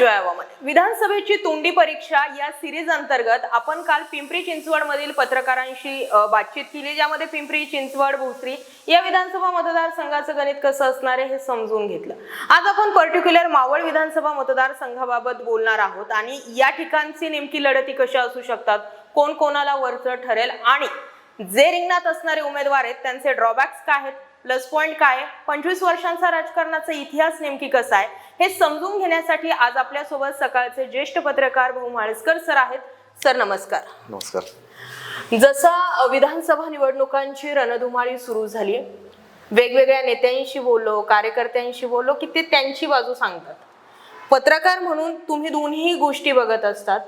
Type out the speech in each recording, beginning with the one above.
जय हवामान विधानसभेची तोंडी परीक्षा या सिरीज अंतर्गत आपण काल पिंपरी चिंचवड मधील पत्रकारांशी बातचीत केली ज्यामध्ये पिंपरी चिंचवड भोसरी या विधानसभा मतदारसंघाचं गणित कसं असणार आहे हे समजून घेतलं. आज आपण पर्टिक्युलर मावळ विधानसभा मतदारसंघाबाबत बोलणार आहोत आणि या ठिकाणची नेमकी लढती कशा असू शकतात कोण कोणाला वरचं ठरेल आणि जे रिंगणात असणारे उमेदवार आहेत त्यांचे ड्रॉबॅक्स काय आहेत प्लस पॉईंट काय? पंचवीस वर्षांचा राजकारणाचा इतिहास नेमकी कसा आहे? हे समजून घेण्यासाठी आज आपल्यासोबत सकाळचे ज्येष्ठ पत्रकार भाऊ माळेसकर सर आहेत. सर नमस्कार. नमस्कार. जसा विधानसभा निवडणुकांची रणधुमाळी सुरू झाली वेगवेगळ्या नेत्यांशी बोललो कार्यकर्त्यांशी बोललो की ते त्यांची बाजू सांगतात. पत्रकार म्हणून तुम्ही दोन्ही गोष्टी बघत असतात.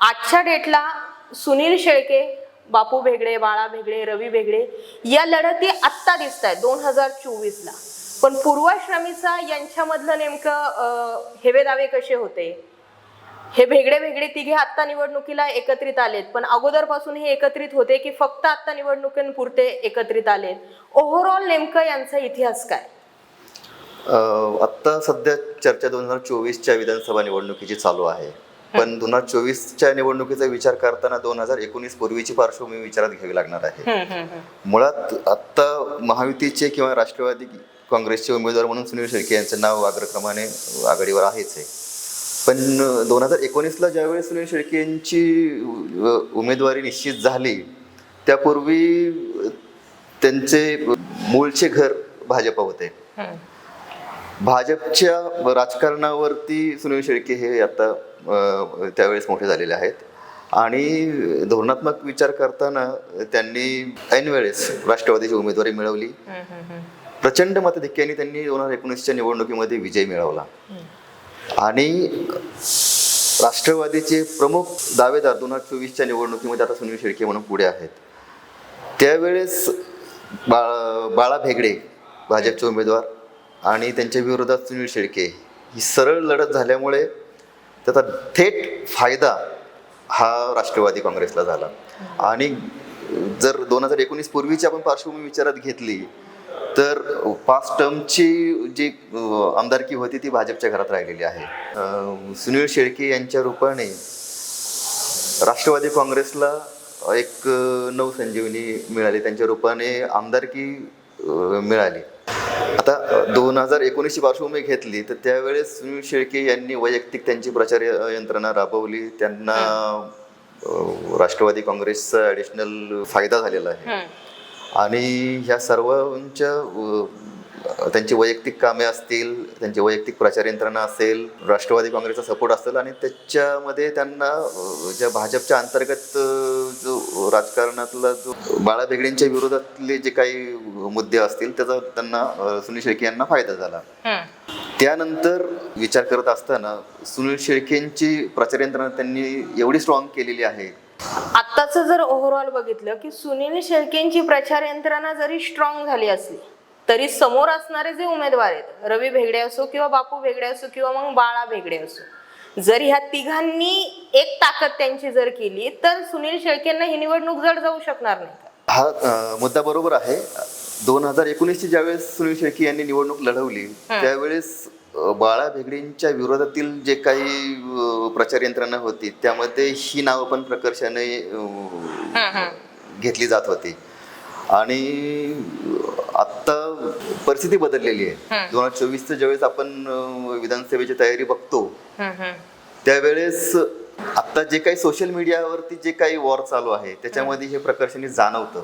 आजच्या डेटला सुनील शेळके बापू भेगडे बाळा भेगडे रवी भेगडे या लढती आत्ता दिसत आहेत दोन हजार चोवीसला. पण पूर्वाश्रमीचा यांच्यामधलं नेमकं हेवे दावे कसे होते? हे वेगळे वेगळे तिघे आत्ता निवडणुकीला एकत्रित आलेत. पण अगोदरपासून हे एकत्रित होते की फक्त आत्ता निवडणुकीपुरते एकत्रित आलेत? ओव्हरऑल नेमकं यांचा इतिहास काय? आत्ता सध्या चर्चा दोन हजार चोवीसच्या विधानसभा निवडणुकीची चालू आहे. पण दोन हजार चोवीसच्या निवडणुकीचा विचार करताना दोन हजार एकोणीस पूर्वीची पार्श्वभूमी विचारात घ्यावी लागणार आहे. मुळात आत्ता महायुतीचे किंवा राष्ट्रवादी काँग्रेसचे उमेदवार म्हणून सुनील शेळके यांचं नाव अग्रक्रमाने आघाडीवर आहेच आहे पण दोन हजार एकोणीसला ज्यावेळेस सुनील शेळके यांची उमेदवारी निश्चित झाली त्यापूर्वी त्यांचे मूळचे घर भाजप होते. भाजपच्या राजकारणावरती सुनील शेळके हे आता त्यावेळेस मोठे झालेले आहेत. आणि धोरणात्मक विचार करताना त्यांनी ऐन वेळेस राष्ट्रवादीची उमेदवारी मिळवली. प्रचंड मतधिक्याने त्यांनी दोन हजार एकोणीसच्या निवडणुकीमध्ये विजय मिळवला. आणि राष्ट्रवादीचे प्रमुख दावेदार दोन हजार चोवीसच्या निवडणुकीमध्ये आता सुनील शेळके म्हणून पुढे आहेत. त्यावेळेस बाळा बाळा भेगडे भाजपचे उमेदवार आणि त्यांच्या विरोधात सुनील शेळके. ही सरळ लढत झाल्यामुळे त्याचा थेट फायदा हा राष्ट्रवादी काँग्रेसला झाला. आणि जर दोन हजार एकोणीस पूर्वीची आपण पार्श्वभूमी विचारात घेतली तर पाच टर्मची जी आमदारकी होती ती भाजपच्या घरात राहिलेली आहे. सुनील शेळके यांच्या रूपाने राष्ट्रवादी काँग्रेसला एक नवसंजीवनी मिळाली. त्यांच्या रूपाने आमदारकी मिळाली. आता दोन हजार एकोणीसची पार्श्वभूमी घेतली तर त्यावेळेस सुनील शेळके यांनी वैयक्तिक त्यांची प्रचार यंत्रणा राबवली. त्यांना राष्ट्रवादी काँग्रेसचा ॲडिशनल फायदा झालेला आहे. आणि ह्या सर्वांच्या त्यांची वैयक्तिक कामे असतील त्यांची वैयक्तिक प्रचार यंत्रणा असेल राष्ट्रवादी काँग्रेसचा सपोर्ट असेल आणि त्याच्यामध्ये त्यांना ज्या भाजपच्या अंतर्गत जो राजकारणातला जो बाळा भेगडेंच्या विरोधातले जे काही मुद्दे असतील त्याचा त्यांना सुनील शेळके यांना फायदा झाला. त्यानंतर विचार करत असताना सुनील शेळकेंची प्रचार यंत्रणा त्यांनी एवढी स्ट्रॉंग केलेली आहे आत्ताच जर ओव्हरऑल बघितलं की सुनील शेळकेंची प्रचार यंत्रणा जरी स्ट्रॉंग झाली असली तरी समोर असणारे जे उमेदवार आहेत रवी भेगडे असो किंवा बापू भेगडे असो किंवा मग बाळा भेगडे असो जर ह्या तिघांनी एक ताकद त्यांची जर केली तर सुनील शेळकेंना ही निवडणूक जड जाऊ शकणार नाही? हा मुद्दा बरोबर आहे. दोन हजार एकोणीसची ज्यावेळेस सुनील शेळके यांनी निवडणूक लढवली त्यावेळेस बाळा भेगडेंच्या विरोधातील जे काही प्रचार यंत्रणा होती त्यामध्ये ही नावं पण प्रकर्षाने घेतली जात होती. आणि आत्ता परिस्थिती बदललेली आहे. दोन हजार चोवीसचं ज्यावेळेस आपण विधानसभेची तयारी बघतो. त्यावेळेस आता जे काही सोशल मीडियावरती जे काही वॉर चालू आहे त्याच्यामध्ये हे प्रकर्षाने जाणवतं.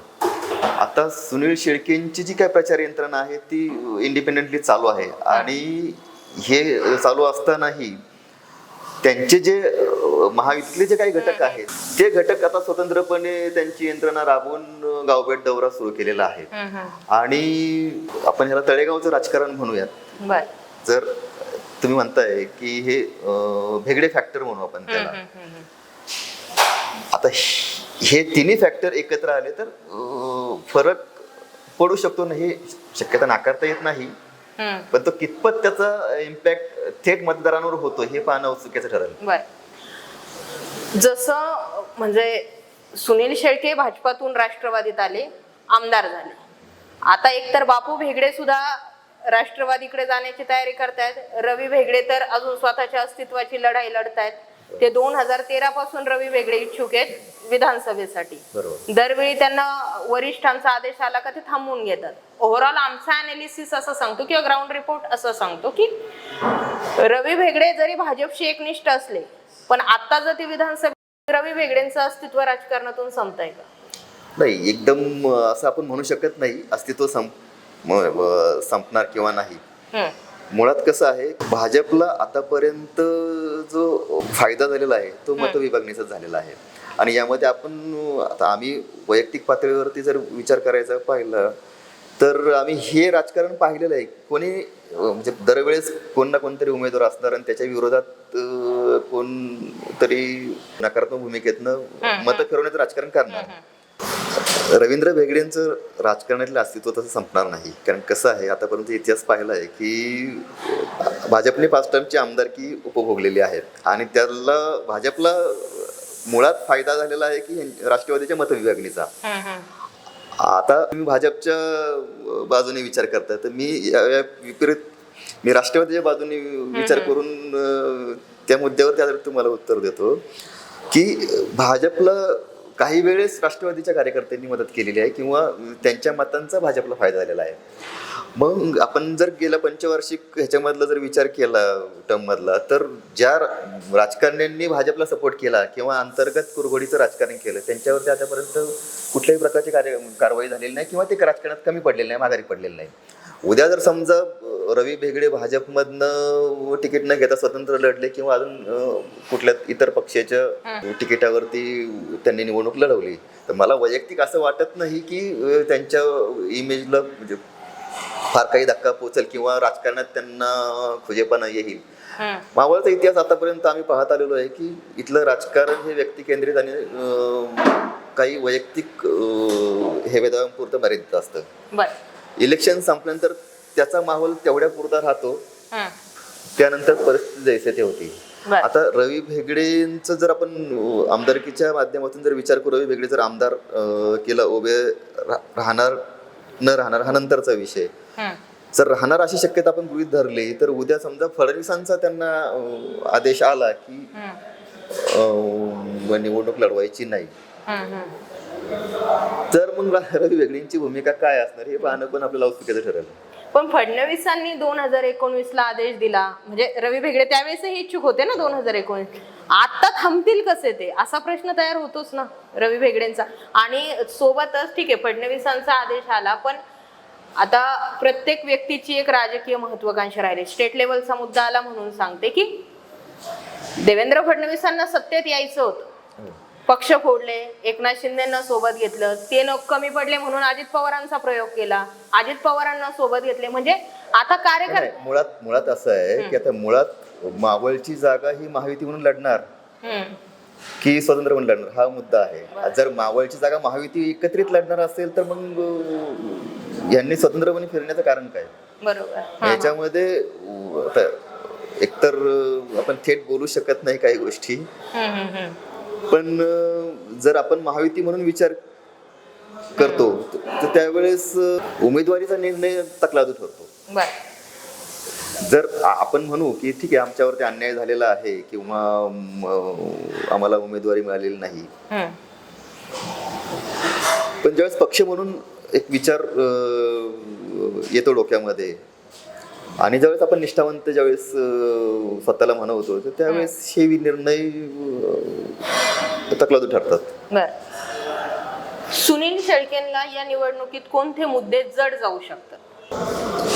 आता सुनील शेळकेंची जी काही प्रचार यंत्रणा आहे ती इंडिपेंडेंटली चालू आहे. आणि हे चालू असतानाही त्यांचे जे महायुतीतले जे काही घटक आहेत ते घटक आता स्वतंत्रपणे त्यांची यंत्रणा राबवून गावभेट दौरा सुरू केलेला आहे. आणि आपण ह्याला तळेगावचं राजकारण म्हणूयात जर तुम्ही म्हणताय की हे भेगडे फॅक्टर म्हणू आपण त्याला. आता हे- तिन्ही फॅक्टर एकत्र आले तर फरक पडू शकतो ना हे शक्यता नाकारता येत नाही. पण तो कितपत त्याचा इम्पॅक्ट थेट मतदारांवर होतो हे पाहणं औत्सुक्याचं ठरेल. जसं म्हणजे सुनील शेळके भाजपातून राष्ट्रवादीत आले आमदार झाले. आता एकतर बापू भेगडे सुद्धा राष्ट्रवादीकडे जाण्याची तयारी करतायत रवी भेगडे तर अजून स्वतःच्या अस्तित्वाची लढाई लढतायत. ते दोन हजार तेरा पासून रवी भेगडे इच्छुक आहेत विधानसभेसाठी. बरोबर. दरवेळी त्यांना वरिष्ठांचा आदेश आला का ते थांबवून घेतात. ओव्हरऑल आमचा अनालिसिस असं सांगतो किंवा ग्राउंड रिपोर्ट असं सांगतो की रवी भेगडे जरी भाजपशी एकनिष्ठ असले पण आता जर ते विधानसभेत रवी भेगडेंचं अस्तित्व राजकारणातून संपत आहे का? नाही एकदम असं आपण म्हणू शकत नाही अस्तित्व संप संपणार किंवा नाही. मुळात कसं आहे भाजपला आतापर्यंत जो फायदा झालेला आहे तो मतविभागणीचा झालेला आहे. आणि यामध्ये आपण आता आम्ही वैयक्तिक पातळीवरती जर विचार करायचा पाहिला तर आम्ही हे राजकारण पाहिलेलं आहे. कोणी म्हणजे दरवेळेस कोण ना कोणतरी उमेदवार असणार आणि त्याच्या विरोधात अं, कोणतरी नकारात्मक भूमिकेतनं मतं फिरवण्याचं राजकारण करणार. रवींद्र भेगडेंचं राजकारणातलं अस्तित्व तसं संपणार नाही. कारण कसं आहे आतापर्यंत इतिहास पाहिला आहे की भाजपने पाच टर्मची आमदारकी उपभोगलेली आहे आणि त्याला भाजपला मुळात फायदा झालेला आहे की राष्ट्रवादीच्या मतविभागणीचा. आता तुम्ही भाजपच्या बाजूने विचार करता तर मी विपरीत मी राष्ट्रवादीच्या बाजूने विचार करून त्या मुद्द्यावर त्या तुम्हाला उत्तर देतो की भाजपला काही वेळेस राष्ट्रवादीच्या कार्यकर्त्यांनी मदत केलेली आहे किंवा त्यांच्या मतांचा भाजपला फायदा झालेला आहे. मग आपण जर गेलं पंचवार्षिक ह्याच्यामधला जर विचार केला टर्ममधला तर ज्या रा- राजकारण्यांनी भाजपला सपोर्ट केला किंवा अंतर्गत कुरघोडीचं राजकारण केलं त्यांच्यावरती आतापर्यंत कुठल्याही प्रकारची कार्य कारवाई झालेली नाही किंवा ते राजकारणात कमी पडलेलं नाही माघारी पडलेलं नाही. उद्या जर समजा रवी भेगडे भाजपमधनं तिकीट न घेता स्वतंत्र लढले किंवा अजून कुठल्या इतर पक्षाच्या तिकिटावरती त्यांनी निवडणूक लढवली तर मला वैयक्तिक असं वाटत नाही की त्यांच्या इमेजला म्हणजे फार काही धक्का पोचेल किंवा राजकारणात त्यांना खुजेपणा येईल. मावळचा इतिहास आतापर्यंत आम्ही पाहत आलेलो आहे की इथलं राजकारण हे व्यक्ती केंद्रित आणि काही वैयक्तिक हे वेदांपुरतं मर्यादित असतं. बरं. इलेक्शन संपल्यानंतर त्याचा माहोल तेवढ्या पुरता राहतो. त्यानंतर परिस्थिती जैसे ते होती. आता रवी भेगडेंचं जर आपण आमदारकीच्या माध्यमातून जर विचार करू रवी भेगडे जर आमदार केला उभे राहणार न राहणार हा नंतरचा विषय. जर राहणार अशी शक्यता आपण गृहीत धरली तर उद्या समजा फडणवीसांचा त्यांना आदेश आला की निवडणूक लढवायची नाही. तर मग रवी भेगडेंची भूमिका काय असणार? हे पाहणं पण आपल्याला औत्सुक्याचं ठरेल. पण फडणवीसांनी दोन हजार एकोणवीस ला आदेश दिला. म्हणजे रवी भेगडे त्यावेळेसही इच्छुक होते ना दोन हजार एकोणीस आता थांबतील कसे ते? असा प्रश्न तयार होतोच ना रवी भेगडेंचा आणि सोबतच ठीक आहे फडणवीसांचा आदेश आला पण आता प्रत्येक व्यक्तीची एक राजकीय महत्वाकांक्षा राहिली. स्टेट लेवलचा मुद्दा आला म्हणून सांगते की देवेंद्र फडणवीसांना सत्तेत यायचं होतं. पक्ष फोडले एकनाथ शिंदेना सोबत घेतलं ते न कमी पडले म्हणून अजित पवारांचा प्रयोग केला. अजित पवारांना सोबत घेतले म्हणजे आता कार्यकर्ते नाही, मुळात मुळात असं आहे की आता मुळात मावळची जागा ही महायुती म्हणून लढणार. की स्वतंत्र म्हणून लढणार हा मुद्दा आहे. जर मावळची जागा महायुती एकत्रित लढणार असेल तर मग यांनी स्वतंत्रपणे फिरण्याचं कारण काय? बरोबर. याच्यामध्ये एकतर आपण थेट बोलू शकत नाही काही गोष्टी. पण जर आपण महायुती म्हणून विचार करतो तर त्यावेळेस उमेदवारीचा निर्णय तकलादू ठरतो. जर आपण म्हणू की ठीक आहे आमच्यावरती अन्याय झालेला आहे किंवा आम्हाला उमेदवारी मिळालेली नाही. पण ज्यावेळेस पक्ष म्हणून एक विचार येतो डोक्यामध्ये आणि ज्यावेळेस आपण निष्ठावंत ज्यावेळेस स्वतःला म्हणवतो तर त्यावेळेस हे. निर्णय तकलादू ठरतात. सुनील शेळकेंना या निवडणुकीत कोणते मुद्दे जड जाऊ शकतात?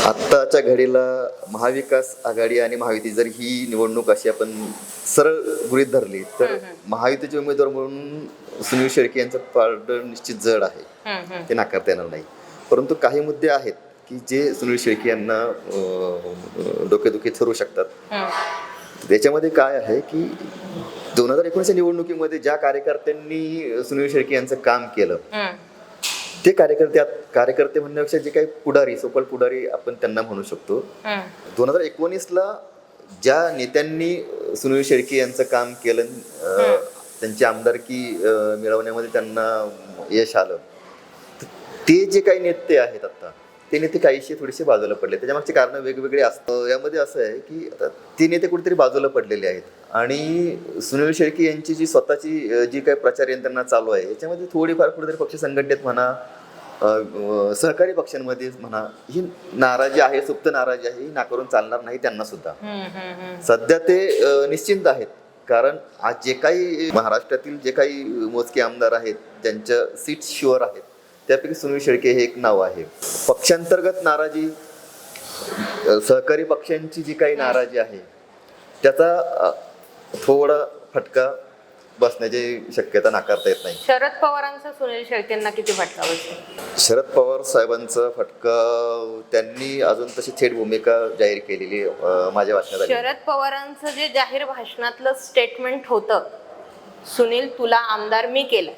आत्ताच्या घडीला महाविकास आघाडी आणि महायुती जर ही निवडणूक अशी आपण सरळ गृहीत धरली तर महायुतीचे उमेदवार म्हणून सुनील शेळके यांचं पारड निश्चित जड आहे. ते नाकारता येणार नाही. परंतु काही मुद्दे आहेत. की जे सुनील शेळके यांना डोकेदुखी ठरू शकतात. त्याच्यामध्ये काय आहे की दोन हजार एकोणीसच्या निवडणुकीमध्ये ज्या कार्यकर्त्यांनी सुनील शेळके यांचं काम केलं. ते कार्यकर्ते कार्यकर्ते म्हणण्यापेक्षा जे काही पुढारी सोपल पुढारी आपण त्यांना म्हणू शकतो. दोन हजार एकोणीसला ज्या नेत्यांनी सुनील शेळके यांचं काम केलं त्यांची आमदारकी मिळवण्यामध्ये त्यांना यश आलं ते जे काही नेते आहेत आता ते नेते काहीशी थोडेसे बाजूला पडले. त्याच्यामागची कारणं वेगवेगळी असतं. यामध्ये असं आहे की आता ते नेते कुठेतरी बाजूला पडलेले आहेत. आणि सुनील शेळके यांची जी स्वतःची जी काही प्रचार यंत्रणा चालू आहे याच्यामध्ये थोडीफार कुठेतरी पक्ष संघटनेत म्हणा सहकारी पक्षांमध्ये म्हणा ही नाराजी आहे सुप्त नाराजी आहे ही नाकारून चालणार नाही त्यांना सुद्धा. सध्या ते निश्चिंत आहेत. कारण आज जे काही महाराष्ट्रातील जे काही मोजके आमदार आहेत त्यांच्या सीट शुअर आहेत. त्यापैकी सुनील शेळके हे एक नाव आहे. पक्षांतर्गत नाराजी सहकारी पक्षांची जी काही नाराजी आहे त्याचा थोडा फटका बसण्याची शक्यता नाकारता येत नाही. शरद पवारांचा सुनील शेळकेंना किती फटका बसतो? शरद पवार साहेबांचा फटका त्यांनी अजून तशी थेट भूमिका जाहीर केलेली माझ्या आली. शरद पवारांचं जे जाहीर भाषणातलं स्टेटमेंट होतं सुनील तुला आमदार मी केलं.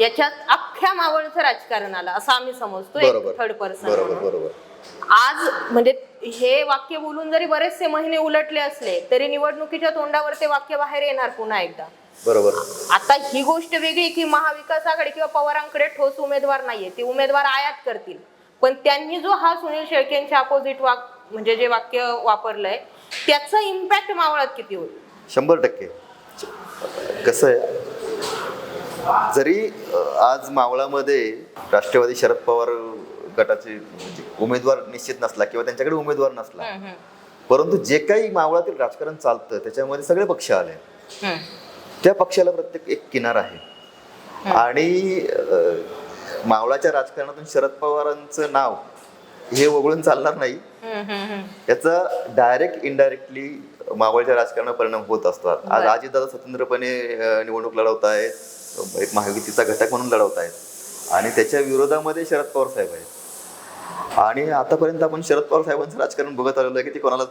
याच्यात अख्ख्या मावळचं राजकारण आलं असं आम्ही समजतो बरोबर. थर्ड पर्सन बरोबर बरोबर. आज म्हणजे हे वाक्य बोलून जरी बरेचसे महिने उलटले असले तरी निवडणुकीच्या तोंडावर ते वाक्य बाहेर येणार पुन्हा एकदा. बरोबर. आता ही गोष्ट वेगळी की महाविकास आघाडी किंवा पवारांकडे ठोस उमेदवार नाहीये ते उमेदवार आयात करतील. पण त्यांनी जो हा सुनील शेळकेंच्या अपोजिट वाक म्हणजे जे वाक्य वापरलंय त्याचा इम्पॅक्ट मावळात किती होईल? शंभर टक्के. कसं आहे? जरी आज मावळामध्ये राष्ट्रवादी शरद पवार गटाचे म्हणजे उमेदवार निश्चित नसला किंवा त्यांच्याकडे उमेदवार नसला परंतु जे काही मावळातील राजकारण चालतं त्याच्यामध्ये सगळे पक्ष आले. त्या पक्षाला प्रत्येक एक किनार आहे. आणि मावळाच्या राजकारणातून शरद पवारांचं नाव हे वगळून चालणार नाही. याचा डायरेक्ट इनडायरेक्टली मावळच्या राजकारणावर परिणाम होत असतो आज. अजितदादा स्वतंत्रपणे निवडणूक लढवत आहेत एक महायुतीचा घटक म्हणून लढवत आहेत आणि त्याच्या विरोधामध्ये शरद पवार साहेब आहेत. आणि आतापर्यंत आपण शरद पवार साहेबांचं राजकारण बघत आलेलो आहे की ते कोणाला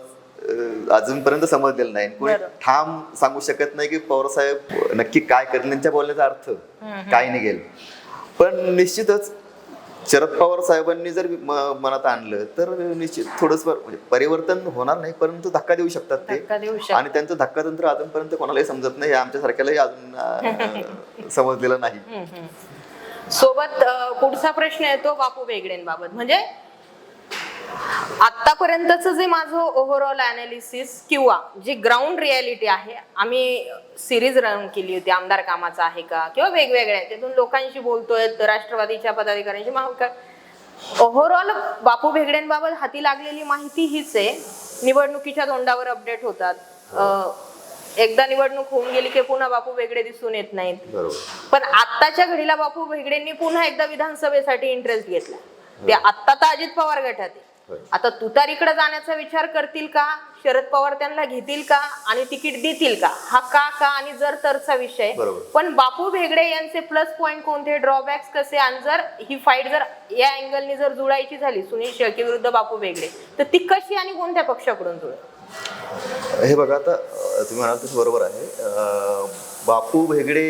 अजूनपर्यंत समजलेलं नाही. कोणी. ठाम सांगू शकत नाही की पवार साहेब नक्की काय करतील त्यांच्या बोलण्याचा अर्थ काय निघेल. पण निश्चितच शरद पवार साहेबांनी जर मनात आणलं तर निश्चित थोडस म्हणजे परिवर्तन होणार नाही परंतु धक्का देऊ शकतात ते. आणि त्यांचं धक्का तंत्र अजूनपर्यंत कोणालाही समजत नाही हे आमच्या सारख्यालाही अजून समजलेलं नाही. सोबत पुढचा प्रश्न येतो बापू बेगडेंबाबत म्हणजे आतापर्यंतच जे माझं ओव्हरऑल अनालिसिस किंवा जी ग्राउंड रियालिटी आहे आम्ही सिरीज रन केली होती आमदार कामाचा आहे का किंवा वेगवेगळ्या त्यातून लोकांशी बोलतोय राष्ट्रवादीच्या पदाधिकाऱ्यांशी महाविकास ओव्हरऑल बापू भेगडेंबाबत हाती लागलेली माहिती हीच आहे. निवडणुकीच्या तोंडावर अपडेट होतात. अं, एकदा निवडणूक होऊन गेली की पुन्हा बापू वेगळे दिसून येत नाहीत. पण आत्ताच्या घडीला बापू भेगडेंनी पुन्हा एकदा विधानसभेसाठी इंटरेस्ट घेतला. ते आत्ता तर अजित पवार गटात. आता तुतारीकडे जाण्याचा विचार करतील का? शरद पवार त्यांना घेतील का? आणि तिकीट देतील का? हा का का आणि जर तरचा विषय. पण बापू भेगडे यांचे प्लस पॉइंट कोणते? ड्रॉबॅक्स कसे? आणि जर ही फाईट जर या अँगलनी जर जुळायची झाली सुनील शेळके विरुद्ध बापू भेगडे तर ती कशी आणि कोणत्या पक्षाकडून जुळेल? हे बघा आता तुम्ही म्हणाल तसं बरोबर आहे. बापू भेगडे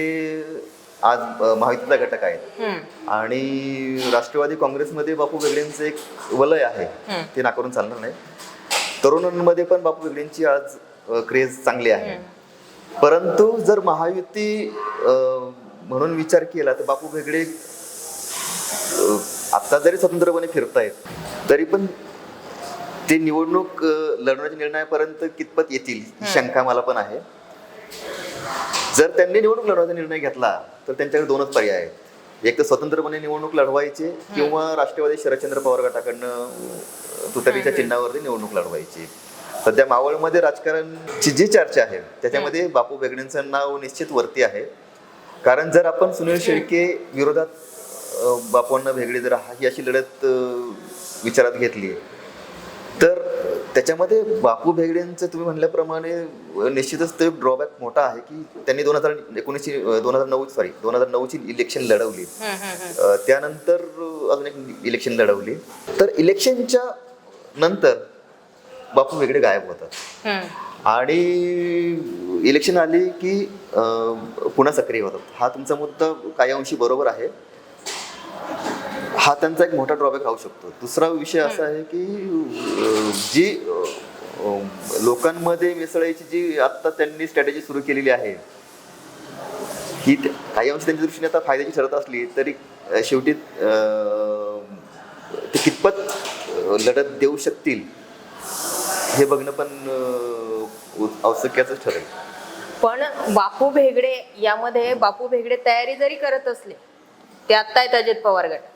आज महायुतीचा घटक आहेत. हम्म, आणि राष्ट्रवादी काँग्रेसमध्ये बापू वेगळेंचं एक वलय आहे. ते नाकारून चालणार नाही. तरुणांमध्ये पण बापू वेगळेंची आज क्रेज चांगली आहे. परंतु जर महायुती म्हणून विचार केला तर बापू वेगळे आता जरी स्वतंत्रपणे फिरतायत तरी पण ते निवडणूक अ, लढवण्याच्या निर्णयापर्यंत कितपत येतील शंका मला पण आहे. जर त्यांनी निवडणूक लढवायचा निर्णय घेतला तर त्यांच्याकडे दोनच पर्याय आहेत. एक तर स्वतंत्रपणे निवडणूक लढवायची किंवा राष्ट्रवादी शरदचंद्र पवार गटाकडनं तुतारीच्या चिन्हावरती निवडणूक लढवायची. सध्या मावळमध्ये राजकारणची जी चर्चा आहे त्याच्यामध्ये बापू बेगडेंचं नाव निश्चित वरती आहे. कारण जर आपण सुनील शेळके विरोधात बापूंना भेगडे जर हा- ही अशी लढत विचारात घेतली तर त्याच्यामध्ये बापू भेगडेंचं तुम्ही म्हणल्याप्रमाणे निश्चितच ते ड्रॉबॅक मोठा आहे की त्यांनी दोन हजार एकोणीसची दोन हजार नऊ सॉरी दोन हजार नऊची इलेक्शन लढवली. त्यानंतर अजून एक इलेक्शन लढवली. तर इलेक्शनच्या नंतर बापू वेगळे गायब होतात. आणि इलेक्शन आली की पुन्हा सक्रिय होतात. हा तुमचा मुद्दा काही अंशी बरोबर आहे. हा त्यांचा एक मोठा ड्रॉबॅक राहू शकतो. दुसरा विषय असा आहे की जी लोकांमध्ये मिसळायची जी आता त्यांनी स्ट्रॅटेजी सुरू केलेली आहे ही काही अंश त्यांच्या दृष्टीने आता फायद्याची ठरत असली तरी शेवटी ते कितपत लढत देऊ शकतील हे बघणं पण औत्सुक्याचंच ठरेल. पण बापू भेगडे यामध्ये बापू भेगडे तयारी जरी करत असले ते आत्ता आहेत अजित पवार गटात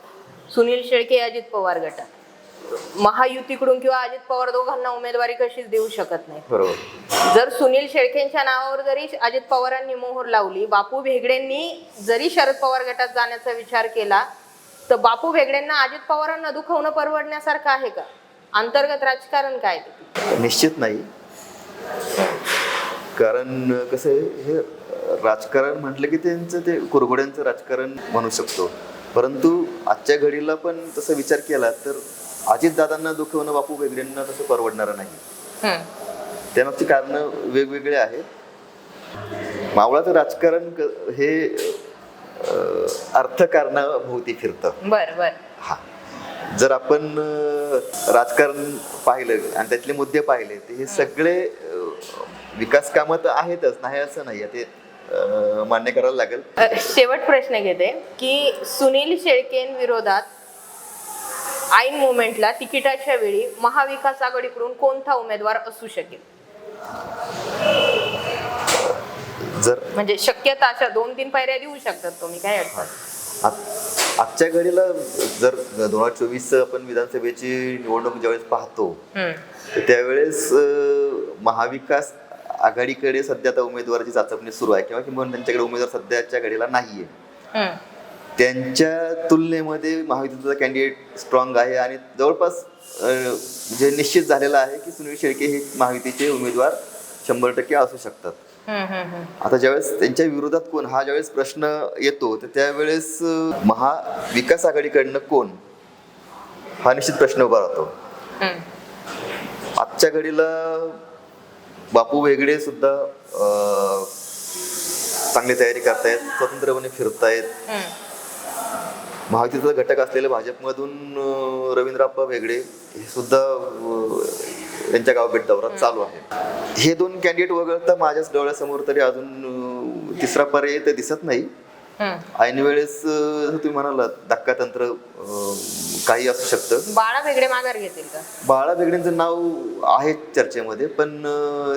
सुनील शेळके अजित पवार गटात महायुतीकडून किंवा अजित पवार दोघांना उमेदवारी कशीच देऊ शकत नाही बरोबर. जर सुनील शेळकेंच्या नावावर जरी अजित पवारांनी मोहर लावली बापू भेगडेंनी जरी शरद पवार गटात जाण्याचा विचार केला तर बापू भेगडेंना अजित पवारांना दुखवणं परवडण्यासारखं आहे का? अंतर्गत राजकारण काय निश्चित नाही. कारण कसं आहे हे राजकारण म्हटलं की त्यांचं ते कुरघोड्यांचं राजकारण म्हणू शकतो. परंतु आजच्या घडीला पण तसं विचार केला तर अजितदादांना दुखवणं बापू वेगळ्यांना तसं परवडणारं नाही. त्यामागची कारणं वेगवेगळे आहेत. मावळाचं राजकारण हे अर्थकारणाभोवती फिरतं. बर बर. हा. जर आपण राजकारण पाहिलं आणि त्यातले मुद्दे पाहिले तर हे सगळे विकास कामं तर आहेतच नाही असं नाही ते मान्य करायला लागेल. शेवट प्रश्न घेते की सुनील शेळकेंविरोधात ऐन मोमेंटला तिकिटाच्या वेळी महाविकास आघाडीकडून कोणता उमेदवार असू शकेल? जर म्हणजे शक्यता अशा दोन तीन पायऱ्या देऊ शकतात तुम्ही काय आजच्या घडीला जर दोन हजार चोवीस आपण विधानसभेची निवडणूक ज्यावेळेस पाहतो त्यावेळेस महाविकास आघाडीकडे सध्या आता उमेदवाराची चाचपणी सुरू आहे किंवा किंवा त्यांच्याकडे उमेदवार सध्याच्या घडीला नाहीये. त्यांच्या तुलनेमध्ये महायुतीचा कॅन्डिडेट स्ट्रॉंग आहे आणि जवळपास जे निश्चित झालेलं आहे की सुनील शेळके हे महायुतीचे उमेदवार शंभर टक्के असू शकतात. आता ज्यावेळेस त्यांच्या विरोधात कोण हा ज्यावेळेस प्रश्न येतो तर त्यावेळेस महाविकास आघाडीकडनं कोण हा निश्चित प्रश्न उभा राहतो. आजच्या घडीला बापू वेगळे सुद्धा चांगली तयारी करतायत स्वतंत्रपणे फिरतायत. महायुतीचा घटक असलेल्या भाजपमधून अं, रवींद्रप्पा वेगळे हे सुद्धा त्यांच्या गाव भेट दौरा चालू आहे हे दोन कॅन्डिडेट वगळता माझ्याच डोळ्यासमोर तरी अजून तिसरा पर्याय तर दिसत नाही. ऐन वेळेस तुम्ही म्हणालात धक्कातंत्र अं, काही असू शकतं. बाळा वेगळे माघार घेतील का? बाळा बेगडेंचं नाव आहे चर्चेमध्ये पण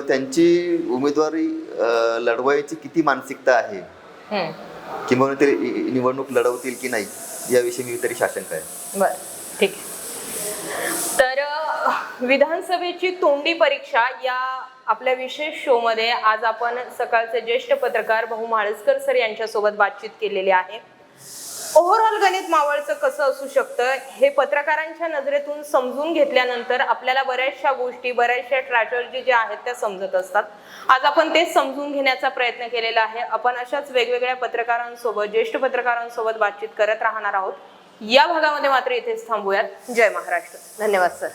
त्यांची उमेदवारी लढवायची किती मानसिकता आहे. किंवा ते निवडणूक लढवतील की नाही याविषयी मी तरी आहे. बर ठीक. तर विधानसभेची तोंडी परीक्षा या आपल्या विशेष शो मध्ये आज आपण सकाळचे ज्येष्ठ पत्रकार भाऊ म्हाळसकर सर यांच्यासोबत बातचीत केलेली आहे. ओव्हरऑल गणित मावळचं कसं असू शकतं हे पत्रकारांच्या नजरेतून समजून घेतल्यानंतर आपल्याला बऱ्याचशा गोष्टी बऱ्याचशा स्ट्रॅटर्जी ज्या आहेत त्या समजत असतात. आज आपण तेच समजून घेण्याचा प्रयत्न केलेला आहे. आपण अशाच वेगवेगळ्या पत्रकारांसोबत ज्येष्ठ पत्रकारांसोबत बातचीत करत राहणार आहोत. या भागामध्ये मात्र इथेच थांबूयात. जय महाराष्ट्र. धन्यवाद सर.